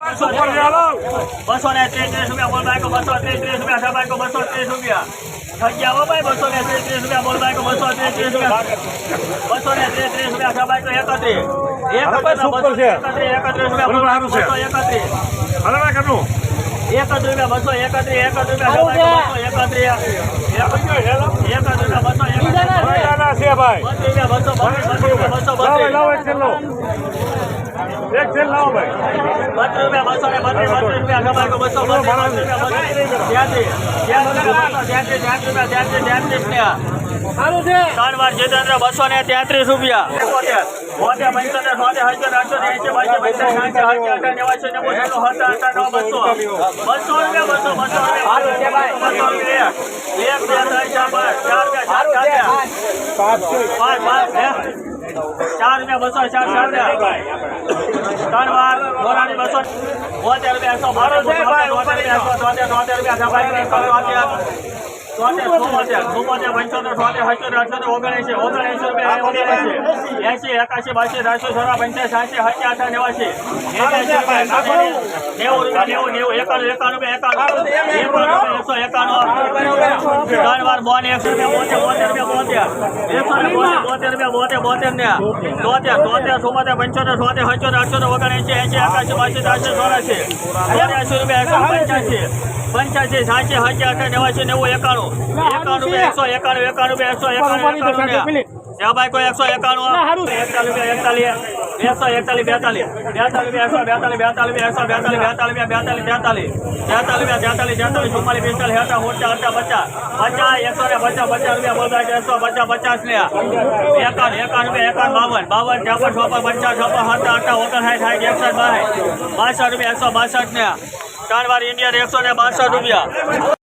બસો ને ત્રીસ રૂપિયા બોલ બાઈકો બસો ત્રીસ ત્રીસ રૂપિયા બાઈકો બસો ત્રીસ રૂપિયા. થઈ હો ભાઈ બસો ને ત્રીસ રૂપિયા બોલ બાઈકો બસો ત્રીસ ત્રીસ રૂપિયા. બસો ને ત્રીસ ત્રીસ રૂપિયા છે બાઈકો એકત્રીસ. એકત્રીસ બસો એકત્રીસ એકત્રીસ રૂપિયા બસો એકત્રીસ. એકત્રીસ રૂપિયા બસો એકત્રીસ એકત્રીસ રૂપિયા એકત્રીસ. એકત્રીસ રૂપિયા બસો એકત્રીસ બત્રીસ રૂપિયા બસો બત્રીસ બત્રીસ રૂપિયા બસો બત્રીસ બત્રીસ રૂપિયા બસો ને બત્રીસ બત્રીસ રૂપિયા સભાઈ બસો બસો રૂપિયા ત્રણ જીતેન્દ્ર બસો ને તેત્રીસ રૂપિયા. બસો એંસી બાસી સાઠી ચાર રૂપિયા બસો ચાર ચાર ત્રણ વાર બોરાની બસો બોતેર રૂપિયા એકસો બાર રૂપિયા રૂપિયા ઓગણએંસી ઓગણએંસી રૂપિયા એંસી એકાસી બાસી ત્રાસી સોળા પંચાસ હસી અઠા નેવાસી નેવું રૂપિયા નેવું નેવું એકાણું એકાણું એકાણું એકાણું એકસો એકાણું ત્રણ વાર બોન એકસો રૂપિયા બોતેર બોતેર રૂપિયા બોતેર એકસો ને બોતેર બોતેર બોતેર ને તોતેર તોતેર ચુમ્મોતેર પંચોતેર સોતેર અઠ્યોતેર અઠ્યોતેર ઓગણએંસી એંસી એકાસી બાસી ત્રાસી ચોરાસી ચોર્યાસી રૂપિયા એકસો પંચ્યાસી પંચ્યાસી સાચી હજાર નેવાસી નેવું એકાણું એકાણું એકસો એકાણું એકાણું એકસો એકાણું ત્યાં ભાઈ કોઈ એકસો એકાણું એકતાલીસ. એકસો એકતાલીસ બેતાલીસ. બેતાલીસ એકસો બેતાલીસ બેતાલીસ એકસો બેતાલીસ બેતાલીસ બેતાલીસ તેતાલીસ તેતાલીસ રૂપિયા તેતાલીસ તેતાલીસ ચુમ્માલીસ પિસ્તાલીસ હેઠા મોટા અડધા પચાસ. પચાસ એકસો ને પચાસ પચાસ રૂપિયા બોલતા એકસો પચાસ પચાસ ને એકાવન એકાવન રૂપિયા એકાવન બાવન. બાવન છપ્પન છપ્પન પચાસ છપ્પન સત્તા અઠા ઓગણસાઠ સાઠ એકસો બાસઠ. બાસઠ રૂપિયા એકસો બાસઠ ને. ત્રણ વાર ઇન્ડિયન એકસો ને બાસઠ રૂપિયા.